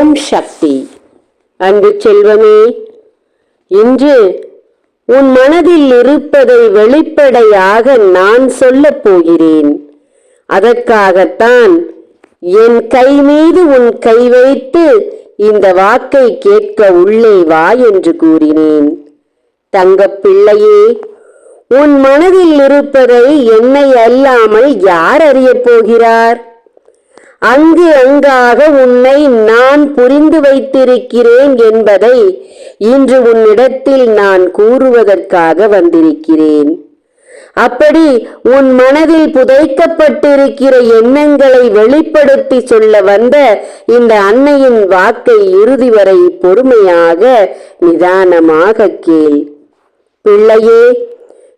ஓம் சக்தி. அன்பு செல்வமே இன்று உன் மனதில் இருப்பதை வெளிப்படையாக நான் சொல்லப் போகிறேன். அதற்காகத்தான் என் கை மீது உன் கை வைத்து இந்த வாக்கை கேட்க உள்ளே வா என்று கூறினேன். தங்க பிள்ளையே உன் மனதில் இருப்பதை என்னை அல்லாமல் யார் அறியப் போகிறார்? அங்கு அங்காக உன்னை நான் புரிந்து வைத்திருக்கிறேன் என்பதை இன்று உன்னிடத்தில் நான் கூறுவதற்காக வந்திருக்கிறேன். அப்படி உன் மனதில் புதைக்கப்பட்டிருக்கிற எண்ணங்களை வெளிப்படுத்தி சொல்ல வந்த இந்த அன்னையின் வாக்கை இறுதி வரை பொறுமையாக நிதானமாக கேள். பிள்ளையே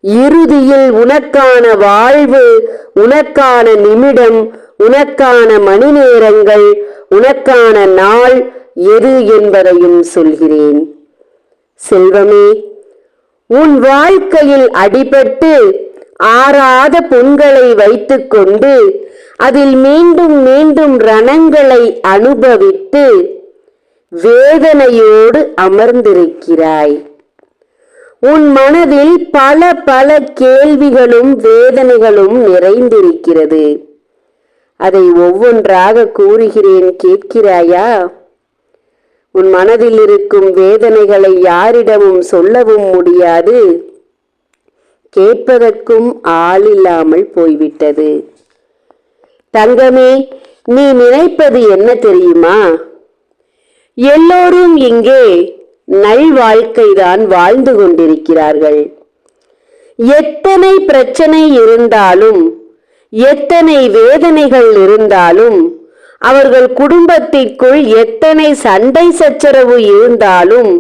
இறுதியில் உனக்கான வாழ்வு உனக்கான நிமிடம் உனக்கான மணி நேரங்கள் உனக்கான நாள் எது என்பதையும் சொல்கிறேன். செல்வமே உன் வாழ்க்கையில் அடிபட்டு ஆறாத புண்களை வைத்துக்கொண்டு அதில் மீண்டும் மீண்டும் ரணங்களை அனுபவித்து வேதனையோடு அமர்ந்திருக்கிறாய். உன் மனதில் பல பல கேள்விகளும் வேதனைகளும் நிறைந்திருக்கிறது. அதை ஒவ்வொன்றாக கூறுகிறேன் கேட்கிறாயா? உன் மனதில் இருக்கும் வேதனைகளை யாரிடமும் சொல்லவும் முடியாது. கேட்பதற்கும் ஆள் இல்லாமல் போய்விட்டது. தங்கமே நீ நினைப்பது என்ன தெரியுமா? எல்லோரும் இங்கே நல்வாழ்க்கைதான் வாழ்ந்து கொண்டிருக்கிறார்கள். எத்தனை பிரச்சனை இருந்தாலும் எத்தனை வேதனைகள் இருந்தாலும் அவர்கள் குடும்பத்திற்குள் எத்தனை சண்டை சச்சரவு இருந்தாலும்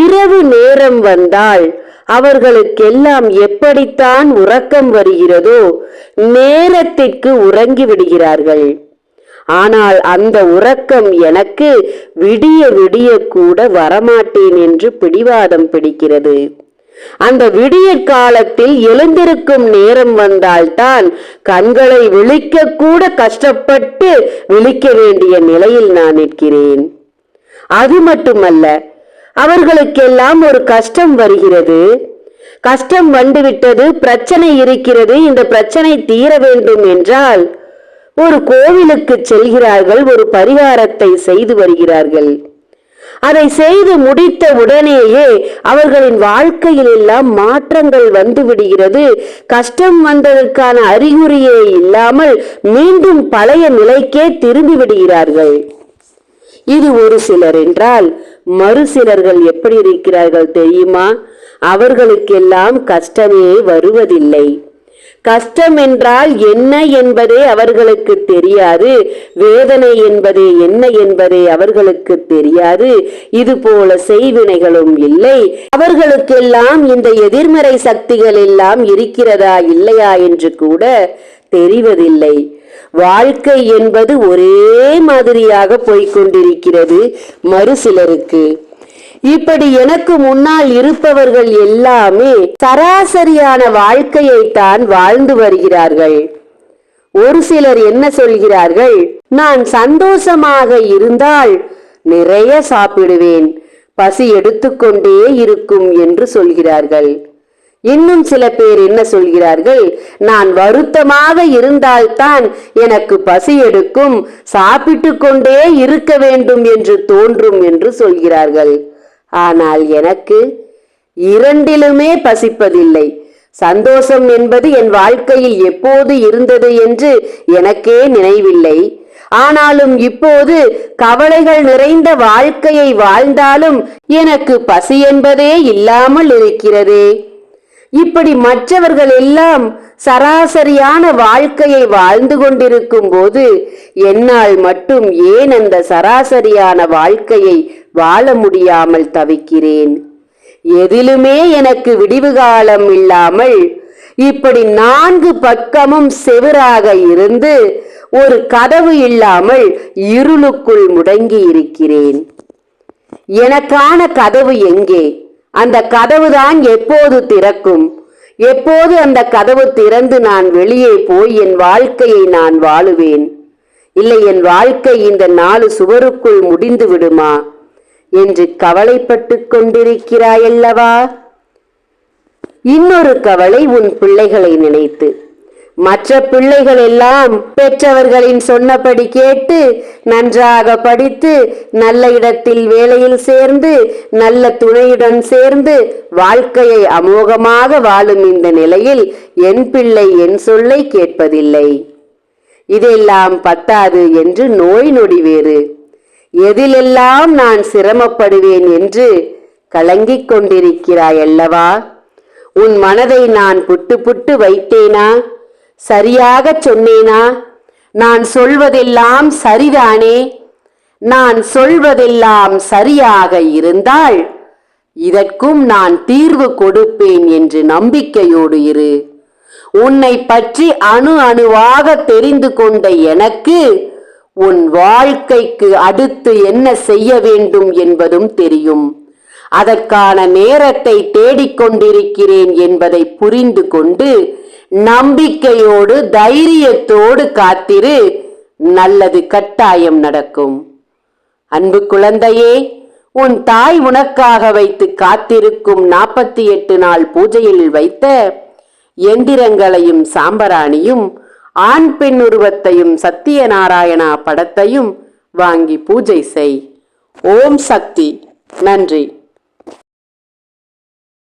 இரவு நேரம் வந்தால் அவர்களுக்கெல்லாம் எப்படித்தான் உறக்கம் வருகிறதோ நேரத்திற்கு உறங்கி விடுகிறார்கள். ஆனால் அந்த உறக்கம் எனக்கு விடிய விடிய கூட வரமாட்டேன் என்று பிடிவாதம் பிடிக்கிறது. அந்த விடிய காலத்தில் எழுந்திருக்கும் நேரம் வந்தால்தான் கண்களை விழிக்க கூட கஷ்டப்பட்டு விழிக்க வேண்டிய நிலையில் நான் நிற்கிறேன். அது மட்டுமல்ல அவர்களுக்கெல்லாம் ஒரு கஷ்டம் வருகிறது. கஷ்டம் வந்துவிட்டது பிரச்சனை இருக்கிறது இந்த பிரச்சனை தீர வேண்டும் என்றால் ஒரு கோவிலுக்கு செல்கிறார்கள் ஒரு பரிகாரத்தை செய்து வருகிறார்கள். அதை செய்து முடித்த உடனேயே அவர்களின் வாழ்க்கையில் எல்லாம் மாற்றங்கள் வந்து விடுகிறது. கஷ்டம் வந்ததற்கான அறிகுறியே இல்லாமல் மீண்டும் பழைய நிலைக்கே திரும்பி விடுகிறார்கள். இது ஒரு சிலர் என்றால் மறு சிலர்கள் எப்படி இருக்கிறார்கள் தெரியுமா? அவர்களுக்கெல்லாம் கஷ்டமே வருவதில்லை. கஷ்டம் என்றால் என்ன என்பதே அவர்களுக்கு தெரியாது வேதனை என்பதே என்ன என்பதே அவர்களுக்கு தெரியாது. இது போல செய்வினைகளும் இல்லை. அவர்களுக்கெல்லாம் இந்த எதிர்மறை சக்திகள் எல்லாம் இருக்கிறதா இல்லையா என்று கூட தெரிவதில்லை. வாழ்க்கை என்பது ஒரே மாதிரியாக போய்கொண்டிருக்கிறது மறு சிலருக்கு. இப்படி எனக்கு முன்னால் இருப்பவர்கள் எல்லாமே சராசரியான வாழ்க்கையை தான் வாழ்ந்து வருகிறார்கள். ஒரு சிலர் என்ன சொல்கிறார்கள்? நான் சந்தோஷமாக இருந்தால் நிறைய சாப்பிடுவேன் பசி எடுத்துக்கொண்டே இருக்கும் என்று சொல்கிறார்கள். இன்னும் சில பேர் என்ன சொல்கிறார்கள்? நான் வருத்தமாக இருந்தால்தான் எனக்கு பசி எடுக்கும் சாப்பிட்டு கொண்டே இருக்க வேண்டும் என்று தோன்றும் என்று சொல்கிறார்கள். ஆனால் எனக்கு இரண்டிலுமே பசிப்பதில்லை. சந்தோஷம் என்பது என் வாழ்க்கையில் எப்போது இருந்தது என்று எனக்கே நினைவில்லை. ஆனாலும் இப்போது கவலைகள் நிறைந்த வாழ்க்கையை வாழ்ந்தாலும் எனக்கு பசி என்பதே இல்லாமல் இருக்கிறதே. இப்படி மற்றவர்கள் எல்லாம் சராசரியான வாழ்க்கையை வாழ்ந்து கொண்டிருக்கும் போது என்னால் மட்டும் ஏன் அந்த சராசரியான வாழ்க்கையை வாழ முடியாமல் தவிக்கிறேன். எதிலுமே எனக்கு விடிவு காலம் இல்லாமல் இப்படி நான்கு பக்கமும் செவராக இருந்து ஒரு கதவு இல்லாமல் இருளுக்குள் முடங்கி இருக்கிறேன். எனக்கான கதவு எங்கே? அந்த கதவுதான் எப்போது திறக்கும்? எப்போது அந்த கதவு திறந்து நான் வெளியே போய் என் வாழ்க்கையை நான் வாழுவேன்? இல்லை என் வாழ்க்கை இந்த நாலு சுவருக்குள் முடிந்து விடுமா? என்று கவலைப்பட்டு கொண்டிருக்கிறாயல்லவா? இன்னொரு கவலை உன் பிள்ளைகளை நினைத்து. மற்ற பிள்ளைகள் எல்லாம் பெற்றவர்களின் சொன்னபடி கேட்டு நன்றாக படித்து நல்ல இடத்தில் வேலையில் சேர்ந்து நல்ல துணையுடன் சேர்ந்து வாழ்க்கையை அமோகமாக வாழும் இந்த நிலையில் என் பிள்ளை என் சொல்லை கேட்பதில்லை. இதெல்லாம் பத்தாது என்று நோய் நொடி வேறு. எதிலெல்லாம் நான் சிரமப்படுவேன் என்று கலங்கிக் கொண்டிருக்கிறாய் அல்லவா உன் மனதை நான் புட்டு புட்டு வைத்தேனா? சரியாகச் சொன்னேனா? நான் சொல்வதெல்லாம் சரிதானே? நான் சொல்வதெல்லாம் சரியாக இருந்தால் இதற்கும் நான் தீர்வு கொடுப்பேன் என்று நம்பிக்கையோடு இரு. உன்னை பற்றி அணு அணுவாக தெரிந்து கொண்ட எனக்கு உன் வாழ்க்கைக்கு அடுத்து என்ன செய்ய வேண்டும் என்பதும் தெரியும். அதற்கான நேரத்தை தேடிக்கொண்டிருக்கிறேன் என்பதை புரிந்து கொண்டு நம்பிக்கையோடு தைரியத்தோடு காத்திரு. நல்லது கட்டாயம் நடக்கும். அன்பு குழந்தையே உன் தாய் உனக்காக வைத்து காத்திருக்கும் நாற்பத்தி எட்டு நாள் பூஜையில் வைத்த எந்திரங்களையும் சாம்பராணியும் ஆண் பெண் உருவத்தையும் சத்தியநாராயணா படத்தையும் வாங்கி பூஜை செய். ஓம் சக்தி. நன்றி.